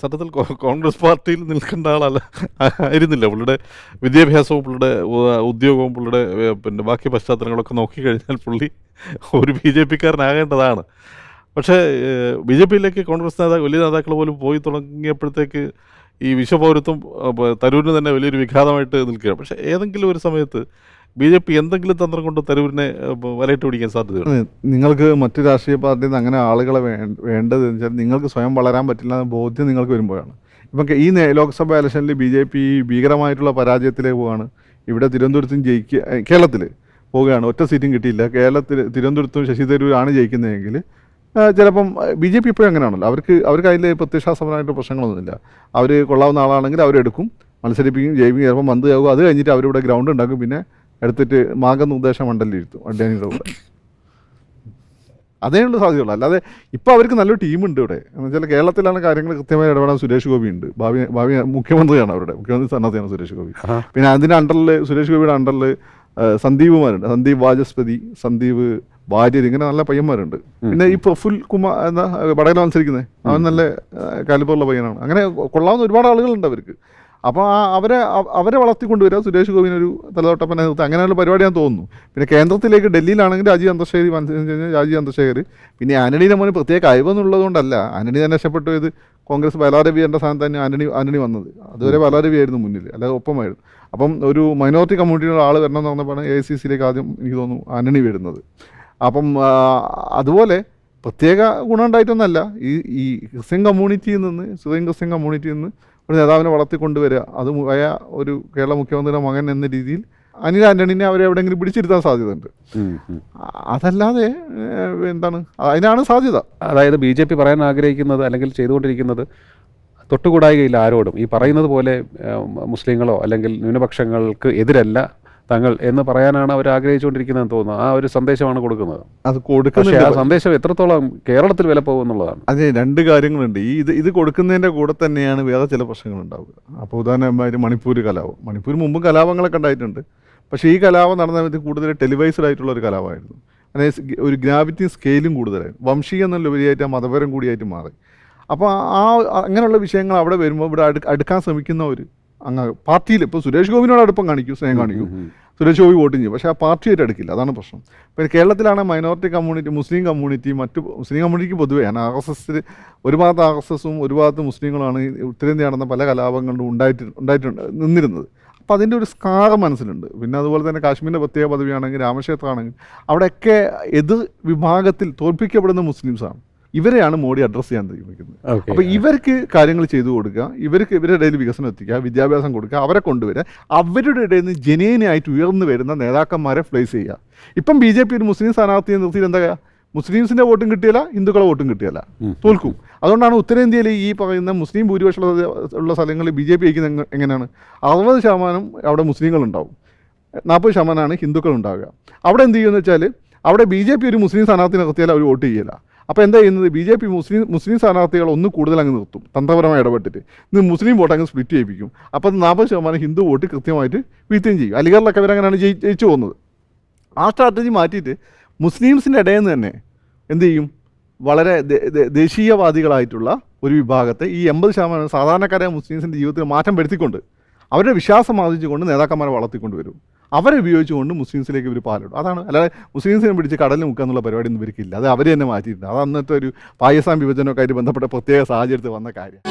സത്യത്തിൽ കോൺഗ്രസ് പാർട്ടിയിൽ നിൽക്കേണ്ട ആളല്ല. ആയിരുന്നില്ല. പുള്ളിയുടെ വിദ്യാഭ്യാസവും പുള്ളിയുടെ ഉദ്യോഗവും പുള്ളിയുടെ പിന്നെ ബാക്കി പശ്ചാത്തലങ്ങളൊക്കെ നോക്കിക്കഴിഞ്ഞാൽ പുള്ളി ഒരു ബി ജെ പിക്കാരനാകേണ്ടതാണ്. പക്ഷേ ബി ജെ പിയിലേക്ക് കോൺഗ്രസ് നേതാക്കൾ വലിയ നേതാക്കൾ പോലും പോയി തുടങ്ങിയപ്പോഴത്തേക്ക് ഈ വിശ്വപൗരത്വം തരൂരിന് തന്നെ വലിയൊരു വിഘാതമായിട്ട് നിൽക്കുകയാണ്. പക്ഷേ ഏതെങ്കിലും ഒരു സമയത്ത് ബി ജെ പി എന്തെങ്കിലും തന്ത്രം കൊണ്ട് തരൂരിനെ വലയിട്ട് പിടിക്കാൻ സാധ്യതയുണ്ട്? നിങ്ങൾക്ക് മറ്റു രാഷ്ട്രീയ പാർട്ടിയിൽ നിന്ന് അങ്ങനെ ആളുകളെ വേണ്ടത് എന്ന് വെച്ചാൽ നിങ്ങൾക്ക് സ്വയം വളരാൻ പറ്റില്ല എന്ന ബോധ്യം നിങ്ങൾക്ക് വരുമ്പോഴാണ്. ഇപ്പം ഈ ലോക്സഭാ ഇലക്ഷനിൽ ബി ജെ പി ഭീകരമായിട്ടുള്ള പരാജയത്തിലേക്ക് പോവാണ്. ഇവിടെ തിരുവനന്തപുരത്തും ജയിക്കുക കേരളത്തിൽ പോവുകയാണ്. ഒറ്റ സീറ്റും കിട്ടിയില്ല. കേരളത്തിൽ തിരുവനന്തപുരത്തും ശശി തരൂരാണ് ജയിക്കുന്നതെങ്കിൽ ചിലപ്പം ബി ജെ പി ഇപ്പോഴും അങ്ങനെയാണല്ലോ. അവർക്ക് അവർക്ക് അതിൽ പ്രത്യക്ഷാസമരമായിട്ട് പ്രശ്നങ്ങളൊന്നുമില്ല. അവർ കൊള്ളാവുന്ന ആളാണെങ്കിൽ അവരെടുക്കും മത്സരിപ്പിക്കും ജയിപ്പിക്കും ചിലപ്പോൾ ആകും. അത് കഴിഞ്ഞിട്ട് അവരിവിടെ ഗ്രൗണ്ട് ഉണ്ടാക്കും പിന്നെ എടുത്തിട്ട് മാർഗനിർദ്ദേശ മണ്ഡലിൽ ഇരുത്തും അഡ്യാനിയുടെ കൂടെ അതേ ഉള്ളൂ സാധ്യതയുള്ളൂ. അല്ലാതെ ഇപ്പോൾ അവർക്ക് നല്ലൊരു ടീമുണ്ട് ഇവിടെ. എന്ന് വെച്ചാൽ കേരളത്തിലാണ് കാര്യങ്ങൾ കൃത്യമായി ഇടപെടാൻ സുരേഷ് ഗോപി ഉണ്ട്. ഭാവി ഭാവി മുഖ്യമന്ത്രിയാണ് അവരുടെ മുഖ്യമന്ത്രി സന്നദ്ധയാണ് സുരേഷ് ഗോപി. പിന്നെ അതിന്റെ അണ്ടറിൽ സുരേഷ് ഗോപിയുടെ അണ്ടറിൽ സന്ദീപുമാരുണ്ട്. സന്ദീപ് വാചസ്പതി സന്ദീപ് വാര്യർ ഇങ്ങനെ നല്ല പയ്യന്മാരുണ്ട്. പിന്നെ ഈ പ്രഫുൽ കുമാർ എന്താ വടകര മത്സരിക്കുന്നത് അവൻ നല്ല കാലിപ്പുള്ള പയ്യനാണ്. അങ്ങനെ കൊള്ളാവുന്ന ഒരുപാട് ആളുകളുണ്ട് അവർക്ക്. അപ്പോൾ ആ അവരെ അവ- അവരെ വളർത്തിക്കൊണ്ടുവരിക സുരേഷ് ഗോപിനെ ഒരു തലതൊട്ടപ്പനെ നിർത്തുക അങ്ങനെയുള്ള പരിപാടിയാന്ന് തോന്നുന്നു. പിന്നെ കേന്ദ്രത്തിലേക്ക് ഡൽഹിയിലാണെങ്കിൽ രാജീവ് ചന്ദ്രശേഖർ രാജീവ് ചന്ദ്രശേഖർ. പിന്നെ ആന്റണിയുടെ മോന് പ്രത്യേക കഴിവെന്നുള്ളതുകൊണ്ടല്ല ആന്റണി തന്നെ രക്ഷപ്പെട്ടു. ഇത് കോൺഗ്രസ് ബലാരവിയുടെ സ്ഥാനത്ത് തന്നെ ആന്റണി ആന്റണി വന്നത്. അതുവരെ ബലാരവിയായിരുന്നു മുന്നിൽ അല്ലാതെ ഒപ്പമായിരുന്നു. അപ്പം ഒരു മൈനോറിറ്റി കമ്മ്യൂണിറ്റിയുടെ ആൾ വരണം എന്ന് പറഞ്ഞപ്പോഴാണ് എ സി സിയിലേക്ക് ആദ്യം എനിക്ക് തോന്നുന്നു ആന്റണി വരുന്നത്. അപ്പം അതുപോലെ പ്രത്യേക ഗുണം ഉണ്ടായിട്ടൊന്നല്ല. ഈ ഈ ക്രിസ്ത്യൻ കമ്മ്യൂണിറ്റിയിൽ നിന്ന് സുഖം ക്രിസ്ത്യൻ കമ്മ്യൂണിറ്റിയിൽ നിന്ന് ഒരു നേതാവിനെ വളർത്തിക്കൊണ്ടുവരിക. അത് ആയ ഒരു കേരള മുഖ്യമന്ത്രിയുടെ മകൻ എന്ന രീതിയിൽ അനിൽ ആന്റണിനെ അവരെ എവിടെയെങ്കിലും പിടിച്ചിരുത്താൻ സാധ്യതയുണ്ട്. അതല്ലാതെ എന്താണ്? അതിനാണ് സാധ്യത. അതായത് ബി ജെ പി പറയാൻ ആഗ്രഹിക്കുന്നത് അല്ലെങ്കിൽ ചെയ്തുകൊണ്ടിരിക്കുന്നത് തൊട്ടുകൂടായികയില്ല ആരോടും. ഈ പറയുന്നത് പോലെ മുസ്ലിങ്ങളോ അല്ലെങ്കിൽ ന്യൂനപക്ഷങ്ങൾക്ക് എതിരല്ല തങ്ങൾ എന്ന് പറയാനാണ് അവർ ആഗ്രഹിച്ചുകൊണ്ടിരിക്കുന്നതെന്ന് തോന്നുന്നു. ആ ഒരു സന്ദേശമാണ് കൊടുക്കുന്നത്. അത് പക്ഷേ ആ സന്ദേശം എത്രത്തോളം കേരളത്തിൽ വില പോകും എന്നുള്ളതാണ് അതെ രണ്ട് കാര്യങ്ങളുണ്ട്. ഈ ഇത് ഇത് കൊടുക്കുന്നതിന്റെ കൂടെ തന്നെയാണ് വേറെ ചില പ്രശ്നങ്ങൾ ഉണ്ടാവുക അപ്പോൾ ഉദാഹരണമായി മണിപ്പൂർ കലാപം. മണിപ്പൂർ മുമ്പ് കലാപങ്ങളൊക്കെ ഉണ്ടായിട്ടുണ്ട്. പക്ഷേ ഈ കലാപം നടന്ന ഇത് കൂടുതൽ ടെലിവൈസ്ഡ് ആയിട്ടുള്ള ഒരു കലാപമായിരുന്നു. അതായത് ഒരു ഗ്രാവിറ്റി സ്കെയിലും കൂടുതലായിരുന്നു വംശീയ എന്നുള്ള ഉപരിയായിട്ട് ആ മതപരം കൂടിയായിട്ട് മാറി. അപ്പോൾ ആ അങ്ങനെയുള്ള വിഷയങ്ങൾ അവിടെ വരുമ്പോൾ ഇവിടെ അടു അടുക്കാൻ ശ്രമിക്കുന്നവർ അങ്ങ് പാർട്ടിയിൽ ഇപ്പോൾ സുരേഷ് ഗോപിനോട് അടുപ്പം കാണിക്കും സ്നേഹം കാണിക്കും. സുരേഷ് ഗോപി വോട്ട് ചെയ്യും. പക്ഷേ ആ പാർട്ടിയായിട്ട് എടുക്കില്ല. അതാണ് പ്രശ്നം. പിന്നെ കേരളത്തിലാണ് മൈനോറിറ്റി കമ്മ്യൂണിറ്റി മുസ്ലിം കമ്മ്യൂണിറ്റി മറ്റു മുസ്ലിം കമ്മ്യൂണിറ്റിക്ക് പൊതുവേ. ആണ് ആർ എസ് എസിൽ ഒരു ഭാഗത്ത് ആർ എസ് എസും ഒരു ഭാഗത്ത് മുസ്ലിങ്ങളാണ് ഉത്തരേന്ത്യ നടന്ന പല കലാപങ്ങളിലും ഉണ്ടായിട്ട് ഉണ്ടായിട്ടുണ്ട് നിന്നിരുന്നത്. അപ്പോൾ അതിന്റെ ഒരു സ്കാർ മനസ്സിലുണ്ട്. പിന്നെ അതുപോലെ തന്നെ കാശ്മീരിന്റെ പ്രത്യേക പദവിയാണെങ്കിൽ രാമക്ഷേത്രമാണെങ്കിൽ അവിടെയൊക്കെ എതിർ വിഭാഗത്തിൽ തോൽപ്പിക്കപ്പെടുന്ന മുസ്ലിംസാണ്. ഇവരെയാണ് മോഡി അഡ്രസ്സ് ചെയ്യാൻ തീരുമാനിക്കുന്നത്. അപ്പോൾ ഇവർക്ക് കാര്യങ്ങൾ ചെയ്തു കൊടുക്കുക ഇവർക്ക് ഇവരുടെ ഇടയിൽ വികസനം എത്തിക്കുക വിദ്യാഭ്യാസം കൊടുക്കുക അവരെ കൊണ്ടുവരിക അവരുടെ ഇടയിൽ നിന്ന് ജനീനായിട്ട് ഉയർന്നു വരുന്ന നേതാക്കന്മാരെ പ്ലേസ് ചെയ്യുക. ഇപ്പം ബി ജെ പി ഒരു മുസ്ലിം സ്ഥാനാർത്ഥിയെ നിർത്തിയിട്ട് എന്താ മുസ്ലിംസിന്റെ വോട്ടും കിട്ടിയല്ല ഹിന്ദുക്കളെ വോട്ടും കിട്ടിയല്ല. തോൽക്കും. അതുകൊണ്ടാണ് ഉത്തരേന്ത്യയിൽ ഈ പറയുന്ന മുസ്ലിം ഭൂരിപക്ഷമുള്ള ഉള്ള സ്ഥലങ്ങളിൽ ബി ജെ പി ജയിക്കുന്നത് എങ്ങ- എങ്ങനെയാണ്? അറുപത് ശതമാനം അവിടെ മുസ്ലിങ്ങളുണ്ടാവും. നാൽപ്പത് ശതമാനമാണ് ഹിന്ദുക്കൾ ഉണ്ടാവുക അവിടെ എന്ത് ചെയ്യുമെന്ന് വെച്ചാൽ അവിടെ ബി ജെ പി ഒരു മുസ്ലിം സ്ഥാനാർത്ഥി നിർത്തിയാൽ അവർ വോട്ട് ചെയ്യില്ല. അപ്പോൾ എന്താ ചെയ്യുന്നത്? ബി ജെ പി മുസ്ലിം മുസ്ലിം സ്ഥാനാർത്ഥികൾ ഒന്ന് കൂടുതൽ അങ്ങ് നിർത്തും. തന്ത്രപരമായി ഇടപെട്ടിട്ട്. ഇത് മുസ്ലിം വോട്ട് അങ്ങ് സ്പ്ലിറ്റ് ചെയ്യിപ്പിക്കും അപ്പോൾ നാൽപ്പത് ശതമാനം ഹിന്ദു വോട്ട് കൃത്യമായിട്ട് വീഴ്ത്തുകയും ചെയ്യും. അലിഗറിലൊക്കെ അവരങ്ങനെയാണ് ജയി ജയിച്ചു പോകുന്നത്. ആ സ്ട്രാറ്റജി മാറ്റിയിട്ട് മുസ്ലിംസിന്റെ ഇടയിൽ നിന്ന് തന്നെ എന്ത് ചെയ്യും? വളരെ ദേശീയവാദികളായിട്ടുള്ള ഒരു വിഭാഗത്തെ ഈ എൺപത് ശതമാനം സാധാരണക്കാരായ മുസ്ലിംസിന്റെ ജീവിതത്തിൽ മാറ്റം വരുത്തിക്കൊണ്ട് അവരുടെ വിശ്വാസം ആർജിച്ചുകൊണ്ട് നേതാക്കന്മാരെ വളർത്തിക്കൊണ്ട് വരും. അവരെ ഉപയോഗിച്ചുകൊണ്ട് മുസ്ലിംസിലേക്ക് ഇവർ പാലിടും. അതാണ് അല്ലാതെ മുസ്ലിംസിനെ പിടിച്ച് കടലിൽ മുക്കുക എന്നുള്ള പരിപാടി ഒന്നും ഇവർക്കില്ല. അത് അവർ തന്നെ മാറ്റിയിട്ടുണ്ട്. അത് അന്നത്തെ ഒരു പാകിസ്ഥാൻ വിഭജനമൊക്കെ ആയിട്ട് ബന്ധപ്പെട്ട പ്രത്യേക സാഹചര്യത്തിൽ വന്ന കാര്യം.